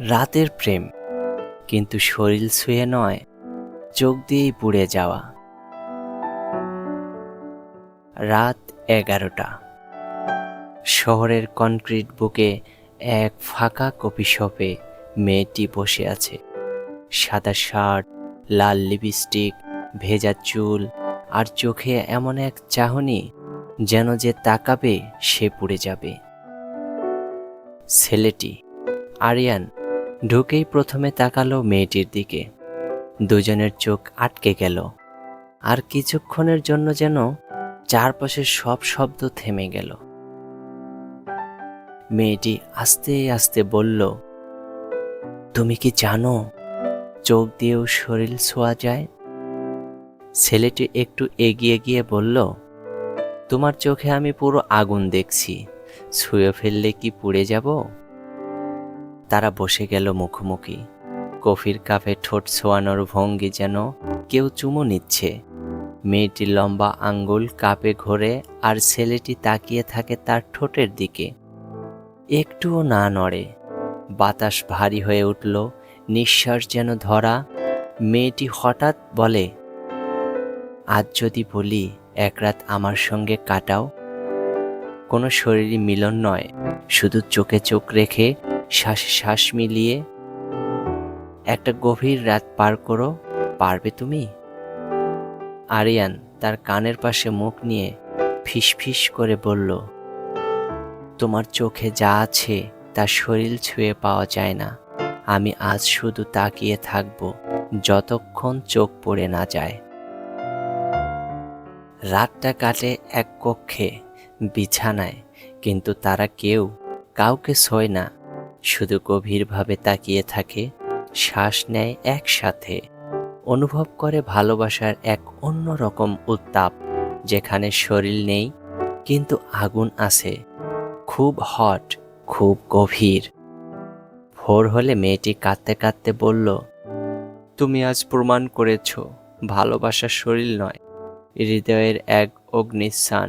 রাতের প্রেম। কিন্তু শরীর ছুঁয়ে নয়, চোখ দিয়েই পুড়ে যাওয়া। রাত এগারোটা। শহরের কনক্রিট বুকে এক ফাঁকা কপি শপে মেয়েটি বসে আছে। সাদা শার্ট, লাল লিপস্টিক, ভেজা চুল আর চোখে এমন এক চাহনি যেন যে তাকাবে সে পুড়ে যাবে। ছেলেটি, আরিয়ান ঢুকেই প্রথমে তাকালো মেয়েটির দিকে। দুজনের চোখ আটকে গেল। আর কিছুক্ষণের জন্য যেন চারপাশের সব শব্দ থেমে গেল। মেয়েটি আস্তে আস্তে বলল, তুমি কি জানো, চোখ দিয়েও শরীর ছোঁয়া যায়? ছেলেটি একটু এগিয়ে গিয়ে বলল, তোমার চোখে আমি পুরো আগুন দেখছি। ছুঁয়ে ফেললে কি পুড়ে যাব? তারা বসে গেল মুখোমুখি। কফির কাপে ঠোঁট ছোঁয়ানোর ভঙ্গি যেন কেউ চুমো নিচ্ছে। মেয়েটি লম্বা আঙ্গুল কাপে ঘোরে আর ছেলেটি তাকিয়ে থাকে তার ঠোঁটের দিকে। একটুও না নড়ে। বাতাস ভারী হয়ে উঠল, নিঃশ্বাস যেন ধরা। মেয়েটি হঠাৎ বলে, আজ যদি বলি, এক রাত আমার সঙ্গে কাটাও। কোনো শরীরী মিলন নয়, শুধু চোখে চোখ রেখে শ্বাসে শ্বাস মিলিয়ে একটা গভীর রাত পার করো, পারবে তুমি? আরিয়ান তার কানের পাশে মুখ নিয়ে ফিস ফিস করে বলল, তোমার চোখে যা আছে তা শরীর ছুঁয়ে পাওয়া যায় না। আমি আজ শুধু তাকিয়ে থাকব যতক্ষণ চোখ পড়ে না যায়। রাতটা কাটে এক কক্ষে, বিছানায়, কিন্তু তারা কেউ কাউকে শোয় না। শুধু গভীরভাবে তাকিয়ে থাকে, শ্বাস নেয় একসাথে, অনুভব করে ভালোবাসার এক অন্যরকম উত্তাপ, যেখানে শরীর নেই, কিন্তু আগুন আছে। খুব হট, খুব গভীর। ভোর হলে মেয়েটি কাঁদতে কাঁদতে বলল, তুমি আজ প্রমাণ করেছ, ভালোবাসা শরীর নয়, হৃদয়ের এক অগ্নিস্থান।